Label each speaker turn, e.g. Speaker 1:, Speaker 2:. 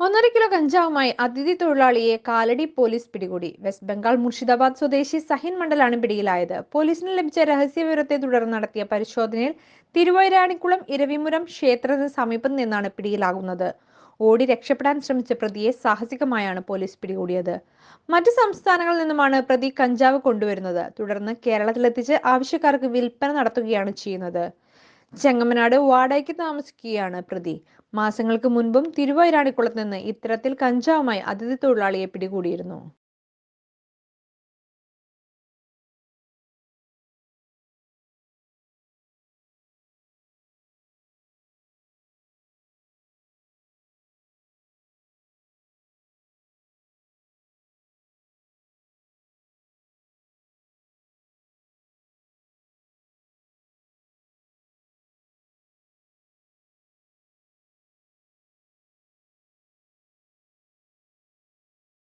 Speaker 1: ഒന്നര കിലോ കഞ്ചാവുമായി അതിഥി തൊഴിലാളിയെ കാലടി പോലീസ് പിടികൂടി. വെസ്റ്റ് ബംഗാൾ മുർഷിദാബാദ് സ്വദേശി സഹിൻ മണ്ഡലാണ് പിടിയിലായത്. പോലീസിന് ലഭിച്ച രഹസ്യ വിവരത്തെ തുടർന്ന് നടത്തിയ പരിശോധനയിൽ തിരുവൈരാണിക്കുളം ഇരവിമുരം ക്ഷേത്രത്തിന് സമീപം നിന്നാണ് പിടിയിലാകുന്നത്. ഓടി രക്ഷപ്പെടാൻ ശ്രമിച്ച പ്രതിയെ സാഹസികമായാണ് പോലീസ് പിടികൂടിയത്. മറ്റ് സംസ്ഥാനങ്ങളിൽ നിന്നുമാണ് പ്രതി കഞ്ചാവ് കൊണ്ടുവരുന്നത്. തുടർന്ന് കേരളത്തിലെത്തിച്ച് ആവശ്യക്കാർക്ക് വിൽപ്പന നടത്തുകയാണ് ചെയ്യുന്നത്. ചെങ്ങമനാട് വാടകയ്ക്ക് താമസിക്കുകയാണ് പ്രതി. മാസങ്ങൾക്ക് മുൻപും തിരുവൈരാണിക്കുളത്ത് നിന്ന് ഇത്തരത്തിൽ കഞ്ചാവുമായി അതിഥി തൊഴിലാളിയെ പിടികൂടിയിരുന്നു.